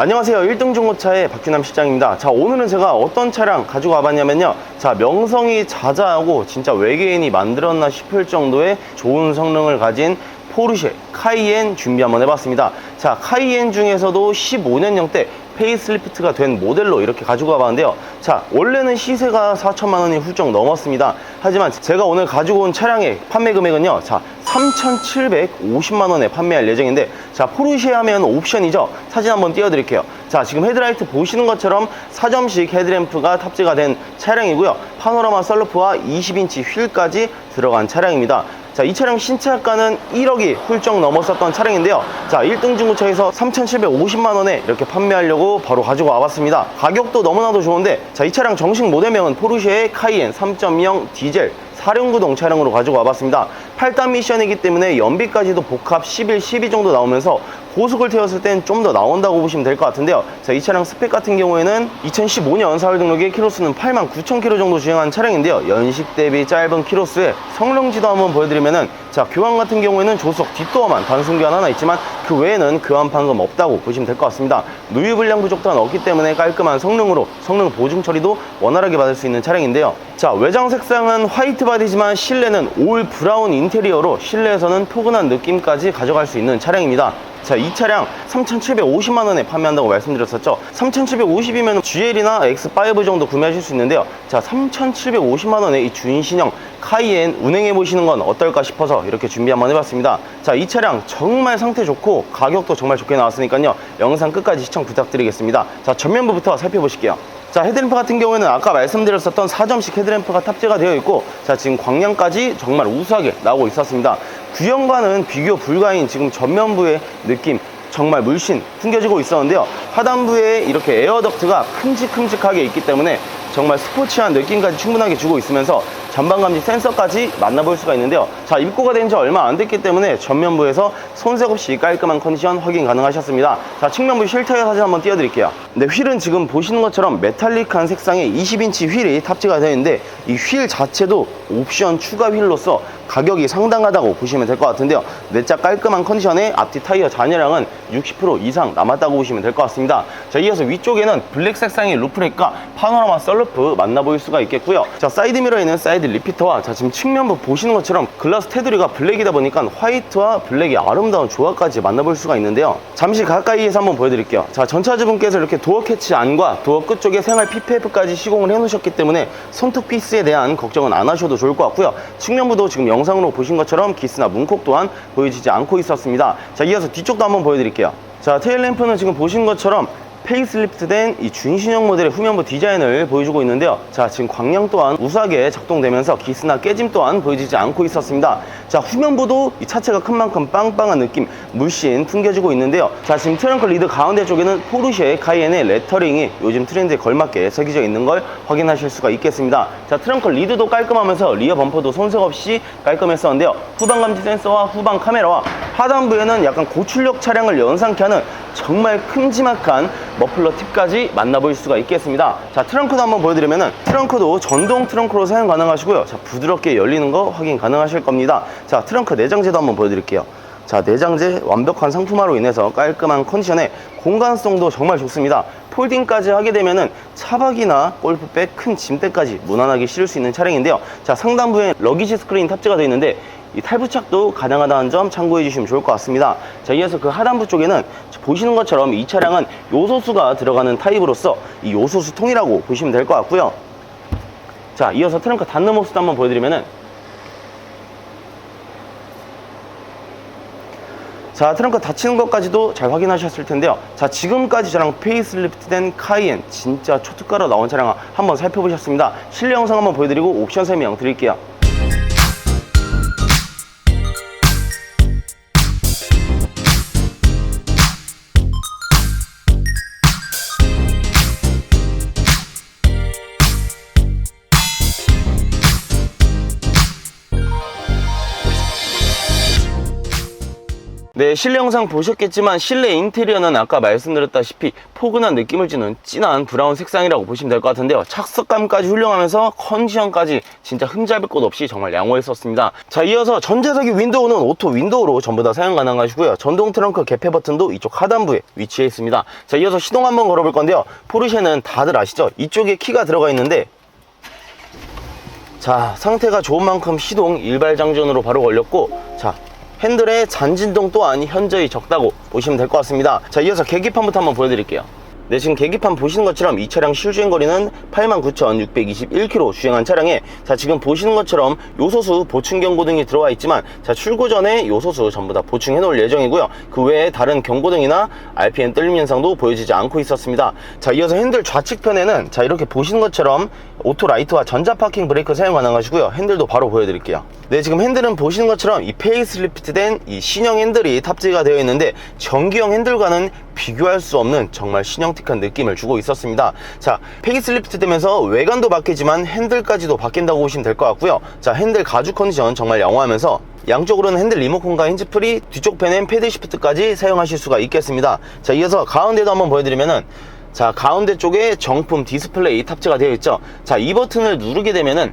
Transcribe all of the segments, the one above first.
안녕하세요. 1등 중고차의 박규남 실장입니다. 자 오늘은 제가 어떤 차량 가지고 와봤냐면요. 자 명성이 자자하고 진짜 외계인이 만들었나 싶을 정도의 좋은 성능을 가진 포르쉐 카이엔 준비 한번 해봤습니다. 자 카이엔 중에서도 15년형대 페이스리프트가 된 모델로 이렇게 가지고 와봤는데요. 자 원래는 시세가 4천만 원이 훌쩍 넘었습니다. 하지만 제가 오늘 가지고 온 차량의 판매 금액은요. 자 3,750만 원에 판매할 예정인데 자 포르쉐 하면 옵션이죠? 사진 한번 띄워드릴게요. 자 지금 헤드라이트 보시는 것처럼 4점식 헤드램프가 탑재가 된 차량이고요. 파노라마 썰루프와 20인치 휠까지 들어간 차량입니다. 자, 이 차량 신차가는 1억이 훌쩍 넘었었던 차량인데요. 자, 1등 중고차에서 3,750만원에 이렇게 판매하려고 바로 가지고 와봤습니다. 가격도 너무나도 좋은데, 자, 이 차량 정식 모델명은 포르쉐의 카이엔 3.0 디젤 사륜구동 차량으로 가지고 와봤습니다. 8단 미션이기 때문에 연비까지도 복합 11, 12 정도 나오면서 고속을 태웠을 땐 좀 더 나온다고 보시면 될 것 같은데요. 자, 이 차량 스펙 같은 경우에는 2015년 4월 등록에 키로수는 8만 9천 킬로 정도 주행한 차량인데요. 연식 대비 짧은 키로수에 성능지도 한번 보여드리면은 자, 교환 같은 경우에는 조수석 뒷도어만 단순 교환 하나 있지만 그 외에는 교환 판금 없다고 보시면 될 것 같습니다. 누유 불량 부족 또한 없기 때문에 깔끔한 성능으로 성능 보증 처리도 원활하게 받을 수 있는 차량인데요. 자, 외장 색상은 화이트 바디지만 실내는 올 브라운 인테리어로 실내에서는 포근한 느낌까지 가져갈 수 있는 차량입니다. 자, 이 차량 3,750만 원에 판매한다고 말씀드렸었죠. 3,750이면 GL이나 X5 정도 구매하실 수 있는데요. 자, 3,750만 원에 이 준신형 카이엔 운행해 보시는 건 어떨까 싶어서 이렇게 준비 한번 해봤습니다. 자, 이 차량 정말 상태 좋고 가격도 정말 좋게 나왔으니까요. 영상 끝까지 시청 부탁드리겠습니다. 자, 전면부부터 살펴보실게요. 자 헤드램프 같은 경우에는 아까 말씀드렸었던 4점식 헤드램프가 탑재가 되어 있고 자 지금 광량까지 정말 우수하게 나오고 있었습니다 구형과는 비교 불가인 지금 전면부의 느낌 정말 물씬 풍겨지고 있었는데요. 하단부에 이렇게 에어덕트가 큼직큼직하게 있기 때문에 정말 스포츠한 느낌까지 충분하게 주고 있으면서 전방 감지 센서까지 만나볼 수가 있는데요. 자, 입고가 된 지 얼마 안 됐기 때문에 전면부에서 손색 없이 깔끔한 컨디션 확인 가능하셨습니다. 자, 측면부 휠 타이어 사진 한번 띄워드릴게요. 네, 휠은 지금 보시는 것처럼 메탈릭한 색상의 20인치 휠이 탑재가 되어 있는데 이 휠 자체도 옵션 추가 휠로서 가격이 상당하다고 보시면 될 것 같은데요. 내짜 깔끔한 컨디션의 앞뒤 타이어 잔여량은 60% 이상 남았다고 보시면 될 것 같습니다. 자, 이어서 위쪽에는 블랙 색상의 루프렉과 파노라마 썰루프 만나보일 수가 있겠고요. 자, 사이드 미러에는 사이드 리피터와 자, 지금 측면부 보시는 것처럼 글라스 테두리가 블랙이다 보니까 화이트와 블랙의 아름다운 조화까지 만나볼 수가 있는데요. 잠시 가까이에서 한번 보여드릴게요. 자, 전차주분께서 이렇게 도어 캐치 안과 도어 끝 쪽에 생활 PPF까지 시공을 해놓으셨기 때문에 손톱 피스에 대한 걱정은 안 하셔도 좋을 것 같고요. 측면부도 지금 영상으로 보신 것처럼 기스나 문콕 또한 보여지지 않고 있었습니다. 자, 이어서 뒤쪽도 한번 보여드릴게요. 자, 테일 램프는 지금 보신 것처럼 페이스리프트된 이 준신형 모델의 후면부 디자인을 보여주고 있는데요. 자, 지금 광량 또한 우수하게 작동되면서 기스나 깨짐 또한 보여지지 않고 있었습니다. 자, 후면부도 이 차체가 큰 만큼 빵빵한 느낌 물씬 풍겨지고 있는데요. 자, 지금 트렁크 리드 가운데 쪽에는 포르쉐 카이엔의 레터링이 요즘 트렌드에 걸맞게 새겨져 있는 걸 확인하실 수가 있겠습니다. 자, 트렁크 리드도 깔끔하면서 리어 범퍼도 손색 없이 깔끔했었는데요. 후방 감지 센서와 후방 카메라와 하단부에는 약간 고출력 차량을 연상케 하는 정말 큼지막한 머플러 팁까지 만나볼 수가 있겠습니다. 자, 트렁크도 한번 보여드리면은 트렁크도 전동 트렁크로 사용 가능하시고요. 자, 부드럽게 열리는 거 확인 가능하실 겁니다. 자, 트렁크 내장재도 한번 보여드릴게요. 자, 내장재 완벽한 상품화로 인해서 깔끔한 컨디션에 공간성도 정말 좋습니다. 폴딩까지 하게 되면은 차박이나 골프백 큰 짐대까지 무난하게 실을 수 있는 차량인데요. 자, 상단부에 러기지 스크린 탑재가 되어 있는데 이 탈부착도 가능하다는 점 참고해 주시면 좋을 것 같습니다. 자, 이어서 그 하단부 쪽에는 보시는 것처럼 이 차량은 요소수가 들어가는 타입으로서 이 요소수 통이라고 보시면 될 것 같고요. 자, 이어서 트렁크 닫는 모습도 한번 보여드리면은 자, 트렁크 닫히는 것까지도 잘 확인하셨을 텐데요. 자, 지금까지 저랑 페이스리프트 된 카이엔 진짜 초특가로 나온 차량 한번 살펴보셨습니다. 실내 영상 한번 보여드리고 옵션 설명 드릴게요. 네, 실내 영상 보셨겠지만 실내 인테리어는 아까 말씀드렸다시피 포근한 느낌을 주는 진한 브라운 색상이라고 보시면 될 것 같은데요. 착석감까지 훌륭하면서 컨디션까지 진짜 흠잡을 곳 없이 정말 양호했었습니다. 자, 이어서 전자석이 윈도우는 오토 윈도우로 전부 다 사용 가능하시고요. 전동 트렁크 개폐 버튼도 이쪽 하단부에 위치해 있습니다. 자, 이어서 시동 한번 걸어볼 건데요. 포르쉐는 다들 아시죠? 이쪽에 키가 들어가 있는데 자 상태가 좋은 만큼 시동 일발 장전으로 바로 걸렸고 자 핸들의 잔진동 또한 현저히 적다고 보시면 될 것 같습니다. 자 이어서 계기판부터 한번 보여드릴게요 네 지금 계기판 보시는 것처럼 이 차량 실주행 거리는 89,621km 주행한 차량에 자 지금 보시는 것처럼 요소수 보충 경고등이 들어와 있지만 자 출고 전에 요소수 전부 다 보충해 놓을 예정이고요. 그 외에 다른 경고등이나 RPM 떨림 현상도 보여지지 않고 있었습니다. 자 이어서 핸들 좌측편에는 자 이렇게 보시는 것처럼 오토 라이트와 전자 파킹 브레이크 사용 가능하시고요. 핸들도 바로 보여드릴게요. 네 지금 핸들은 보시는 것처럼 이 페이스리프트된 이 신형 핸들이 탑재가 되어 있는데 전기형 핸들과는 비교할 수 없는 정말 신형틱한 느낌을 주고 있었습니다. 자 페이스리프트 되면서 외관도 바뀌지만 핸들까지도 바뀐다고 보시면 될 것 같고요. 자 핸들 가죽 컨디션 정말 양호하면서 양쪽으로는 핸들 리모컨과 핸즈프리 뒤쪽 펜엔 패드 시프트까지 사용하실 수가 있겠습니다. 자 이어서 가운데도 한번 보여드리면은 자 가운데 쪽에 정품 디스플레이 탑재가 되어 있죠. 자 이 버튼을 누르게 되면은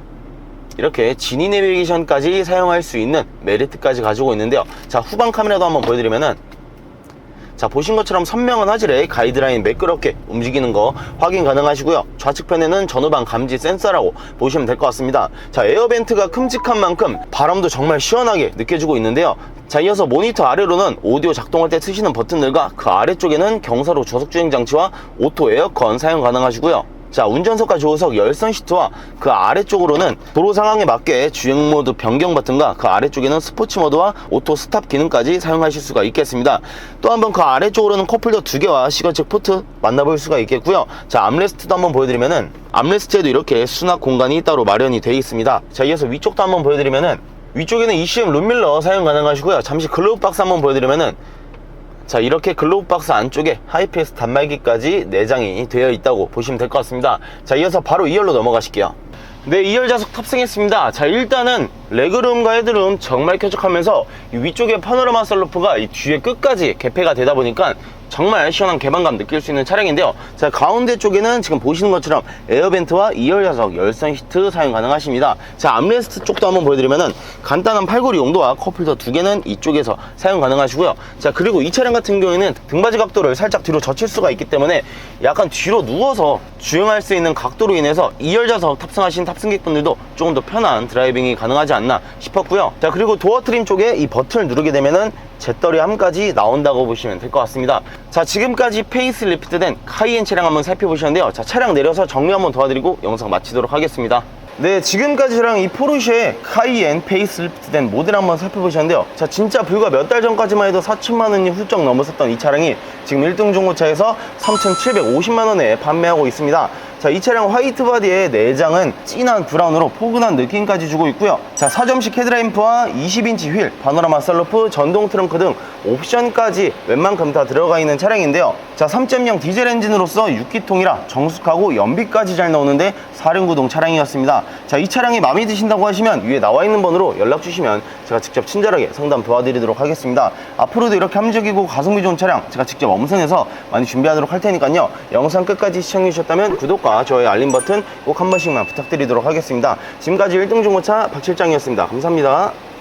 이렇게 지니 내비게이션까지 사용할 수 있는 메리트까지 가지고 있는데요. 자 후방 카메라도 한번 보여드리면은 자 보신 것처럼 선명한 화질의 가이드라인 매끄럽게 움직이는 거 확인 가능하시고요. 좌측편에는 전후방 감지 센서라고 보시면 될 것 같습니다. 자 에어벤트가 큼직한 만큼 바람도 정말 시원하게 느껴지고 있는데요. 자 이어서 모니터 아래로는 오디오 작동할 때 쓰시는 버튼들과 그 아래쪽에는 경사로 저속주행 장치와 오토 에어컨 사용 가능하시고요 자 운전석과 조수석 열선 시트와 그 아래쪽으로는 도로 상황에 맞게 주행 모드 변경 버튼과 그 아래쪽에는 스포츠 모드와 오토 스탑 기능까지 사용하실 수가 있겠습니다. 또 한번 그 아래쪽으로는 컵홀더 두 개와 시거잭 포트 만나볼 수가 있겠고요. 자 암레스트도 한번 보여드리면은 암레스트에도 이렇게 수납 공간이 따로 마련이 되어 있습니다. 자 이어서 위쪽도 한번 보여드리면은 위쪽에는 ECM 룸밀러 사용 가능하시고요. 잠시 글로브 박스 한번 보여드리면은 자 이렇게 글로브 박스 안쪽에 하이패스 단말기까지 내장이 되어 있다고 보시면 될 것 같습니다. 자 이어서 바로 2열로 넘어가실게요. 네 2열 좌석 탑승했습니다. 자 일단은 레그룸과 헤드룸 정말 쾌적하면서 이 위쪽에 파노라마 썰루프가 이 뒤에 끝까지 개폐가 되다 보니까 정말 시원한 개방감 느낄 수 있는 차량인데요. 자 가운데 쪽에는 지금 보시는 것처럼 에어벤트와 2열 좌석 열선 시트 사용 가능하십니다. 자 암레스트 쪽도 한번 보여드리면은 간단한 팔걸이 용도와 컵홀더 두 개는 이쪽에서 사용 가능하시고요. 자 그리고 이 차량 같은 경우에는 등받이 각도를 살짝 뒤로 젖힐 수가 있기 때문에 약간 뒤로 누워서 주행할 수 있는 각도로 인해서 2열 좌석 탑승하신 탑승객분들도 조금 더 편한 드라이빙이 가능하지 않나 싶었고요. 자 그리고 도어 트림 쪽에 이 버튼을 누르게 되면은 재떨이 함까지 나온다고 보시면 될 것 같습니다. 자 지금까지 페이스리프트 된 카이엔 차량 한번 살펴보셨는데요. 자 차량 내려서 정리 한번 도와드리고 영상 마치도록 하겠습니다. 네 지금까지 저랑 이 포르쉐 카이엔 페이스리프트 된 모델 한번 살펴보셨는데요. 자 진짜 불과 몇 달 전까지만 해도 4천만 원이 훌쩍 넘었었던 이 차량이 지금 1등 중고차에서 3,750만 원에 판매하고 있습니다 자, 이 차량 화이트 바디의 내장은 진한 브라운으로 포근한 느낌까지 주고 있고요. 자, 4점식 헤드램프와 20인치 휠, 파노라마 썰루프, 전동 트렁크 등 옵션까지 웬만큼 다 들어가 있는 차량인데요. 자, 3.0 디젤 엔진으로서 6기통이라 정숙하고 연비까지 잘 나오는데 사륜구동 차량이었습니다. 자, 이 차량이 마음에 드신다고 하시면 위에 나와 있는 번호로 연락 주시면 제가 직접 친절하게 상담 도와드리도록 하겠습니다. 앞으로도 이렇게 함적이고 가성비 좋은 차량 제가 직접 엄선해서 많이 준비하도록 할 테니까요. 영상 끝까지 시청해 주셨다면 구독과 좋아요 알림 버튼 꼭 한 번씩만 부탁드리도록 하겠습니다. 지금까지 1등 중고차 박 실장이었습니다. 감사합니다.